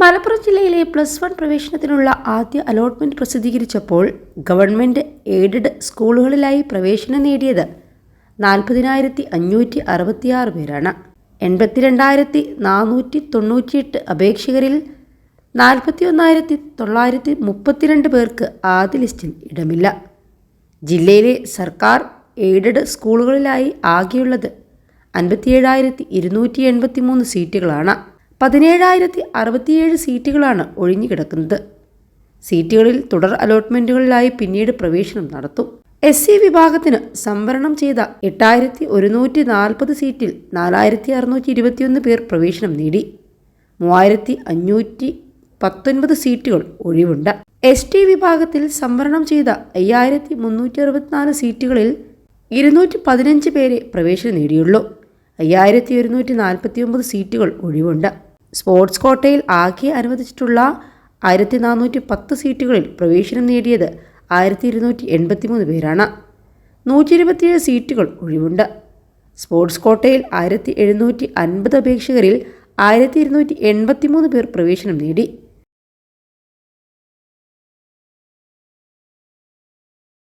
മലപ്പുറം ജില്ലയിലെ plus one പ്രവേശനത്തിനുള്ള ആദ്യ അലോട്ട്മെന്റ് പ്രസിദ്ധീകരിച്ചപ്പോൾ ഗവൺമെന്റ് എയ്ഡഡ് സ്കൂളുകളിലായി പ്രവേശനം നേടിയത് നാൽപ്പതിനായിരത്തി അഞ്ഞൂറ്റി അറുപത്തിയാറ് പേരാണ്. എൺപത്തിരണ്ടായിരത്തി നാനൂറ്റി തൊണ്ണൂറ്റിയെട്ട് അപേക്ഷകരിൽ നാൽപ്പത്തി ഒന്നായിരത്തി തൊള്ളായിരത്തി മുപ്പത്തിരണ്ട് പേർക്ക് ആദ്യ ലിസ്റ്റിൽ ഇടമില്ല. ജില്ലയിലെ സർക്കാർ എയ്ഡഡ് സ്കൂളുകളിലായി ആകെയുള്ളത് അൻപത്തിയേഴായിരത്തി ഇരുന്നൂറ്റി എൺപത്തി മൂന്ന് സീറ്റുകളാണ്. പതിനേഴായിരത്തി അറുപത്തിയേഴ് സീറ്റുകളാണ് ഒഴിഞ്ഞുകിടക്കുന്നത് സീറ്റുകളിൽ തുടർ അലോട്ട്മെന്റുകളിലായി പിന്നീട് പ്രവേശനം നടത്തും. എസ് സി വിഭാഗത്തിന് സംവരണം ചെയ്ത എട്ടായിരത്തി ഒരുന്നൂറ്റി നാൽപ്പത് സീറ്റിൽ നാലായിരത്തി അറുന്നൂറ്റി ഇരുപത്തിയൊന്ന് പേർ പ്രവേശനം നേടി. മൂവായിരത്തി അഞ്ഞൂറ്റി പത്തൊൻപത് സീറ്റുകൾ ഒഴിവുണ്ട്. എസ് ടി വിഭാഗത്തിൽ സംവരണം ചെയ്ത അയ്യായിരത്തി മുന്നൂറ്റി അറുപത്തിനാല് സീറ്റുകളിൽ ഇരുന്നൂറ്റി പതിനഞ്ച് പേരെ പ്രവേശനം നേടിയുള്ളൂ. അയ്യായിരത്തി ഒരുന്നൂറ്റി നാൽപ്പത്തി ഒമ്പത് സീറ്റുകൾ ഒഴിവുണ്ട്. സ്പോർട്സ് കോട്ടയിൽ ആകെ അനുവദിച്ചിട്ടുള്ള ആയിരത്തി നാനൂറ്റി പത്ത് സീറ്റുകളിൽ പ്രവേശനം നേടിയത് ആയിരത്തി ഇരുന്നൂറ്റി എൺപത്തി മൂന്ന് പേരാണ്. നൂറ്റി ഇരുപത്തിയേഴ് സീറ്റുകൾ ഒഴിവുണ്ട്. സ്പോർട്സ് കോട്ടയിൽ ആയിരത്തി എഴുന്നൂറ്റി അൻപത് അപേക്ഷകരിൽ ആയിരത്തി ഇരുന്നൂറ്റി എൺപത്തി മൂന്ന് പേർ പ്രവേശനം നേടി.